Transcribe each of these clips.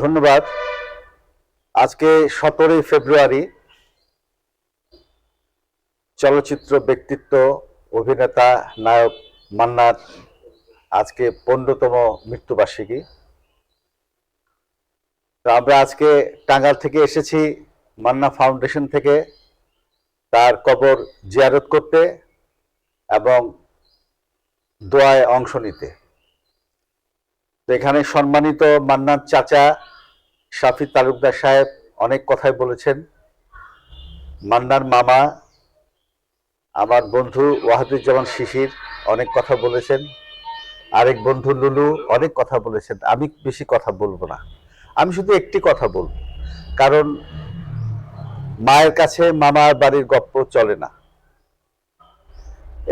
ধন্যবাদ। আজকে সতেরোই ফেব্রুয়ারি চলচ্চিত্র ব্যক্তিত্ব অভিনেতা নায়ক মান্নার আজকে পনেরোতম মৃত্যুবার্ষিকী। তো আমরা আজকে টাঙ্গাল থেকে এসেছি, মান্না ফাউন্ডেশন থেকে। তার কবর জিয়ারত করতে এবং দোয়ায় অংশ নিতে। এখানে সম্মানিত মান্নার চাচা শাফি তালুকদার সাহেব অনেক কথাই বলেছেন। মান্নার মামা, আমার বন্ধু ওয়াহাদুজ্জামান শিশির অনেক কথা বলেছেন। আরেক বন্ধু লুলু অনেক কথা বলেছেন। আমি বেশি কথা বলব না। আমি শুধু একটি কথা বলব। কারণ মায়ের কাছে মামার বাড়ির গপ্প চলে না।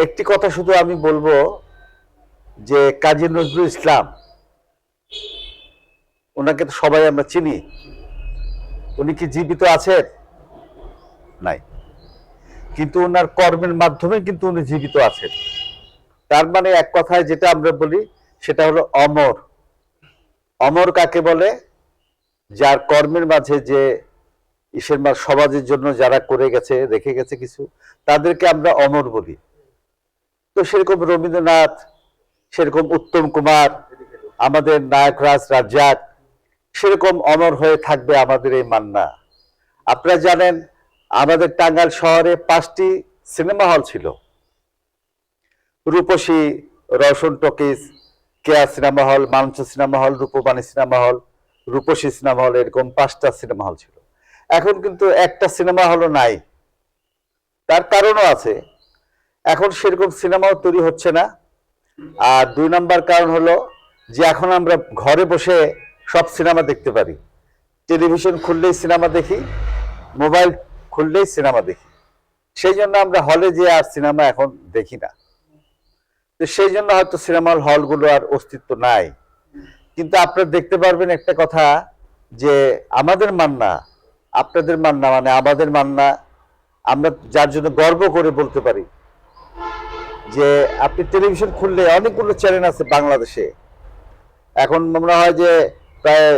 একটি কথা শুধু আমি বলব যে কাজী নজরুল ইসলাম ওনাকে তো সবাই আমরা চিনি। উনি কি জীবিত আছেন? নাই। কিন্তু ওনার কর্মের মাধ্যমে কিন্তু উনি জীবিত আছেন। তার মানে এক কথায় যেটা আমরা বলি, সেটা হলো অমর। অমর কাকে বলে? যার কর্মের মাঝে যে ঈশ্বর সমাজের জন্য যারা করে গেছে, রেখে গেছে কিছু, তাদেরকে আমরা অমর বলি। তো সেরকম রবীন্দ্রনাথ, সেরকম উত্তম কুমার, আমাদের নায়করাজ রাজ্জাক সেরকম অমর হয়ে থাকবে আমাদের এই মান্না। আপনারা জানেন, আমাদের টাঙ্গাইল শহরে পাঁচটি সিনেমা হল ছিল। Rupasi, Roshan talkies, Keya cinema hall Munch cinema hall, Rupbani cinema hall, রূপসী সিনেমা হল, এরকম পাঁচটা সিনেমা হল ছিল। এখন কিন্তু একটা সিনেমা হলও নাই। তার কারণও আছে। এখন সেরকম সিনেমাও তৈরি হচ্ছে না। আর দুই নাম্বার কারণ হলো যে এখন আমরা ঘরে বসে সব সিনেমা দেখতে পারি। টেলিভিশন খুললেই সিনেমা দেখি, মোবাইল খুললেই সিনেমা দেখি। সেই জন্য আমরা হলে যে আর সিনেমা এখন দেখি না। তো সেই জন্য হয়তো সিনেমা হলগুলো আর অস্তিত্ব নাই। কিন্তু আপনারা দেখতে পারবেন একটা কথা যে আমাদের মান্না, আপনাদের মান্না মানে আমাদের মান্না, আমরা যার জন্য গর্ব করে বলতে পারি যে আপনি টেলিভিশন খুললে অনেকগুলো চ্যানেল আছে বাংলাদেশে। এখন মনে হয় যে প্রায়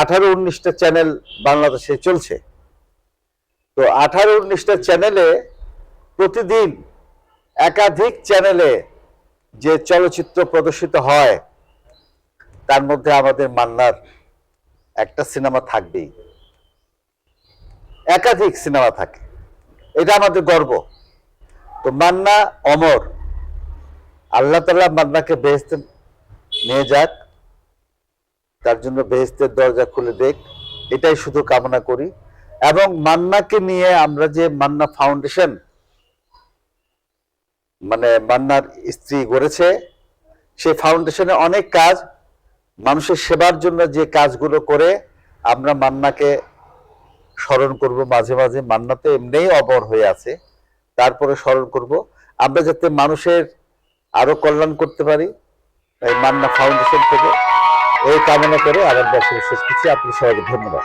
আঠারো উনিশটা চ্যানেল বাংলাদেশে চলছে। তো আঠারো উনিশটা চ্যানেলে প্রতিদিন একাধিক চ্যানেলে যে চলচ্চিত্র প্রদর্শিত হয়, তার মধ্যে আমাদের মান্নার একটা সিনেমা থাকবেই। একাধিক সিনেমা থাকে। এটা আমাদের গর্ব। তো মান্না, অমর, আল্লাহ তালা মান্নাকে বেহেস্তে নিয়ে যাক। তার জন্য বেহেস্তের দরজা খুলে দেখ। এটাই শুধু কামনা করি। এবং মান্নাকে নিয়ে আমরা যে মান্না ফাউন্ডেশন মানে মান্নার স্ত্রী গড়েছে সেই ফাউন্ডেশনে অনেক কাজ, মানুষের সেবার জন্য যে কাজগুলো করে, আমরা মান্নাকে স্মরণ করব মাঝে মাঝে। মান্না তো এমনিই অবর হয়ে আছে, তারপরে স্মরণ করব। আমরা যাতে মানুষের আরও কল্যাণ করতে পারি, এই মান্না ফাউন্ডেশন থেকে। এই কামনা করে আমার বছর শেষ করছি আপনি সবাইকে ধন্যবাদ।